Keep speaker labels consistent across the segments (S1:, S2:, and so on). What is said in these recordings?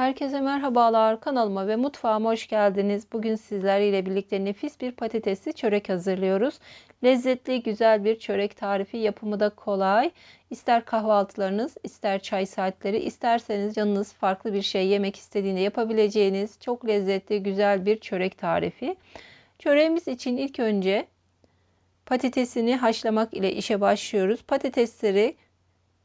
S1: Herkese merhabalar. Kanalıma ve mutfağıma hoş geldiniz. Bugün sizlerle birlikte nefis bir patatesli çörek hazırlıyoruz. Lezzetli, güzel bir çörek tarifi. Yapımı da kolay. İster kahvaltılarınız, ister çay saatleri, isterseniz canınız farklı bir şey yemek istediğinde yapabileceğiniz çok lezzetli, güzel bir çörek tarifi. Çöreğimiz için ilk önce patatesini haşlamak ile işe başlıyoruz. Patatesleri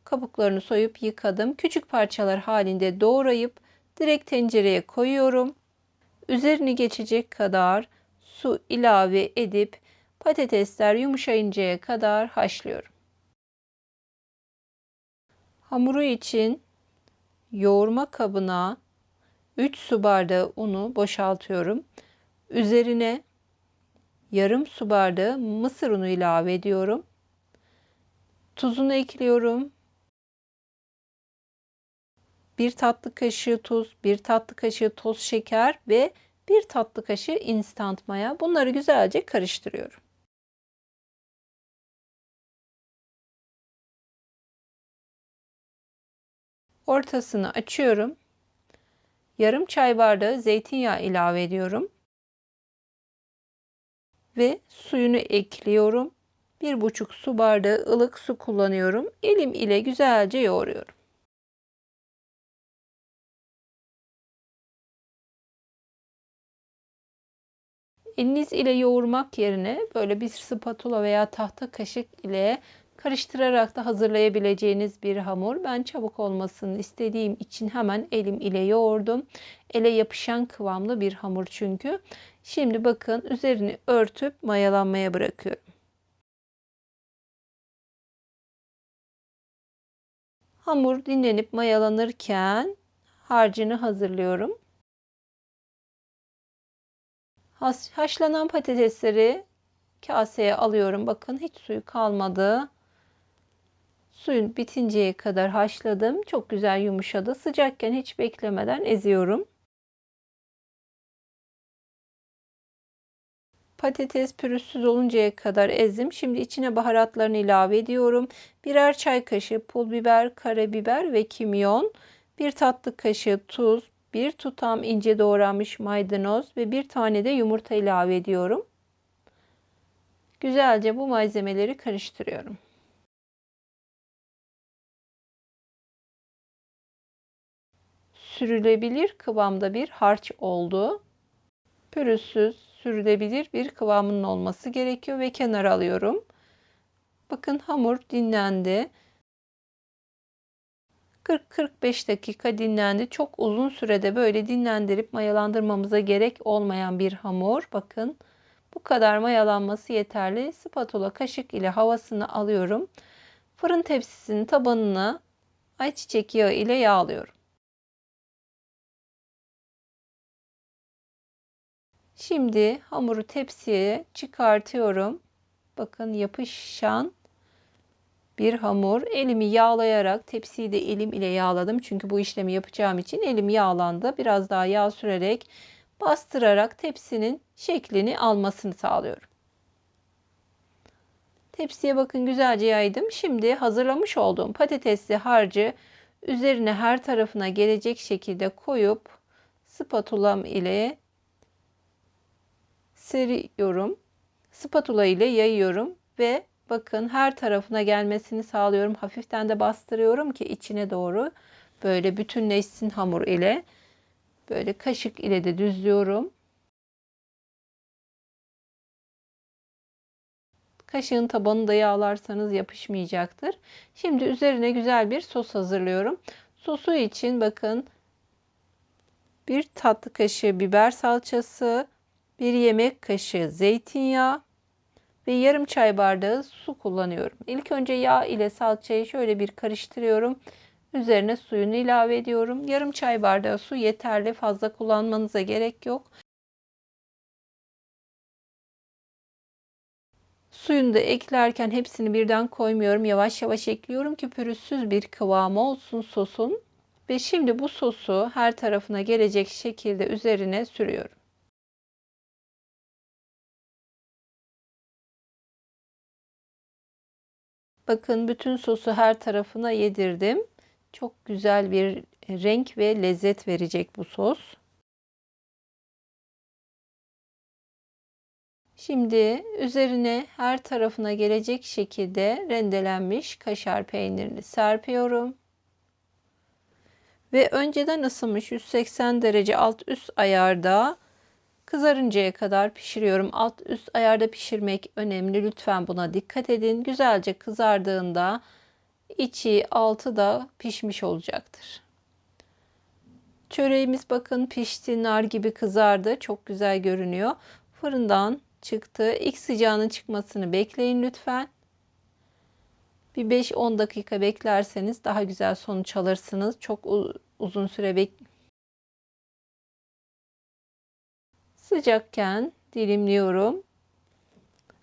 S1: kabuklarını soyup yıkadım. Küçük parçalar halinde doğrayıp direkt tencereye koyuyorum. Üzerini geçecek kadar su ilave edip patatesler yumuşayıncaya kadar haşlıyorum. Hamuru için yoğurma kabına 3 su bardağı unu boşaltıyorum. Üzerine yarım su bardağı mısır unu ilave ediyorum. Tuzunu ekliyorum. 1 tatlı kaşığı tuz, 1 tatlı kaşığı toz şeker ve 1 tatlı kaşığı instant maya. Bunları güzelce karıştırıyorum. Ortasını açıyorum. Yarım çay bardağı zeytinyağı ilave ediyorum. Ve suyunu ekliyorum. 1,5 su bardağı ılık su kullanıyorum. Elim ile güzelce yoğuruyorum. Eliniz ile yoğurmak yerine böyle bir spatula veya tahta kaşık ile karıştırarak da hazırlayabileceğiniz bir hamur. Ben çabuk olmasını istediğim için hemen elim ile yoğurdum. Ele yapışan kıvamlı bir hamur çünkü. Şimdi bakın üzerini örtüp mayalanmaya bırakıyorum. Hamur dinlenip mayalanırken harcını hazırlıyorum. Haşlanan patatesleri kaseye alıyorum. Bakın hiç suyu kalmadı. Suyun bitinceye kadar haşladım. Çok güzel yumuşadı. Sıcakken hiç beklemeden eziyorum. Patates pürüzsüz oluncaya kadar ezdim. Şimdi içine baharatlarını ilave ediyorum. Birer çay kaşığı pul biber, karabiber ve kimyon. Bir tatlı kaşığı tuz, bir tutam ince doğranmış maydanoz ve bir tane de yumurta ilave ediyorum. Güzelce bu malzemeleri karıştırıyorum. Sürülebilir kıvamda bir harç oldu. Pürüzsüz, sürülebilir bir kıvamının olması gerekiyor ve kenara alıyorum. Bakın hamur dinlendi. 40-45 dakika dinlendi. Çok uzun sürede böyle dinlendirip mayalandırmamıza gerek olmayan bir hamur. Bakın bu kadar mayalanması yeterli. Spatula kaşık ile havasını alıyorum. Fırın tepsisinin tabanını ayçiçek yağı ile yağlıyorum. Şimdi hamuru tepsiye çıkartıyorum. Bakın yapışan bir hamur. Elimi yağlayarak tepsiyi de elim ile yağladım. Çünkü bu işlemi yapacağım için elim yağlandı. Biraz daha yağ sürerek bastırarak tepsinin şeklini almasını sağlıyorum. Tepsiye bakın güzelce yaydım. Şimdi hazırlamış olduğum patatesli harcı üzerine her tarafına gelecek şekilde koyup spatulam ile seriyorum. Spatula ile yayıyorum ve Bakın her tarafına gelmesini sağlıyorum. Hafiften de bastırıyorum ki içine doğru böyle bütünleşsin hamur ile. Böyle kaşık ile de düzlüyorum. Kaşığın tabanını da yağlarsanız yapışmayacaktır. Şimdi üzerine güzel bir sos hazırlıyorum. Sosu için bakın bir tatlı kaşığı biber salçası, bir yemek kaşığı zeytinyağı, ve yarım çay bardağı su kullanıyorum. İlk önce yağ ile salçayı şöyle bir karıştırıyorum. Üzerine suyunu ilave ediyorum. Yarım çay bardağı su yeterli. Fazla kullanmanıza gerek yok. Suyunu da eklerken hepsini birden koymuyorum. Yavaş yavaş ekliyorum ki pürüzsüz bir kıvamı olsun sosun. Ve şimdi bu sosu her tarafına gelecek şekilde üzerine sürüyorum. Bakın bütün sosu her tarafına yedirdim. Çok güzel bir renk ve lezzet verecek bu sos. Şimdi üzerine her tarafına gelecek şekilde rendelenmiş kaşar peynirini serpiyorum. Ve önceden ısınmış 180 derece alt üst ayarda kızarıncaya kadar pişiriyorum. Alt üst ayarda pişirmek önemli. Lütfen buna dikkat edin. Güzelce kızardığında içi altı da pişmiş olacaktır. Çöreğimiz bakın pişti, nar gibi kızardı. Çok güzel görünüyor. Fırından çıktı. İlk sıcağının çıkmasını bekleyin lütfen. Bir 5-10 dakika beklerseniz daha güzel sonuç alırsınız. Çok uzun süre bek Sıcakken dilimliyorum.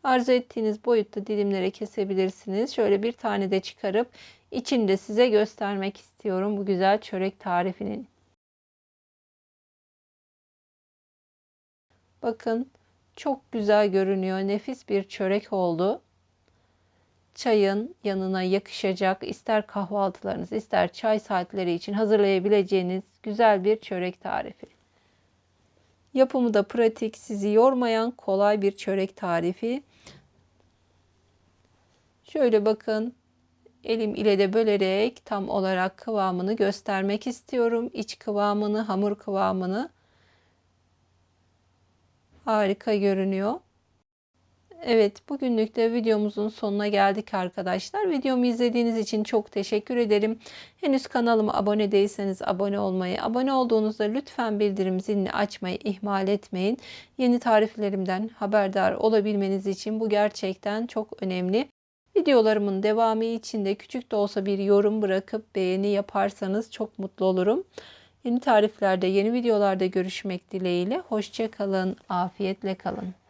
S1: Arzu ettiğiniz boyutta dilimlere kesebilirsiniz. Şöyle bir tane de çıkarıp içinde size göstermek istiyorum bu güzel çörek tarifinin. Bakın çok güzel görünüyor. Nefis bir çörek oldu. Çayın yanına yakışacak ister kahvaltılarınız ister çay saatleri için hazırlayabileceğiniz güzel bir çörek tarifi. Yapımı da pratik, sizi yormayan kolay bir çörek tarifi. Şöyle bakın elim ile de bölerek tam olarak kıvamını göstermek istiyorum. İç kıvamını, hamur kıvamını. Harika görünüyor. Evet bugünlük de videomuzun sonuna geldik arkadaşlar. Videomu izlediğiniz için çok teşekkür ederim. Henüz kanalıma abone değilseniz abone olmayı, abone olduğunuzda lütfen bildirim zilini açmayı ihmal etmeyin. Yeni tariflerimden haberdar olabilmeniz için bu gerçekten çok önemli. Videolarımın devamı için de küçük de olsa bir yorum bırakıp beğeni yaparsanız çok mutlu olurum. Yeni tariflerde, yeni videolarda görüşmek dileğiyle. Hoşçakalın, afiyetle kalın.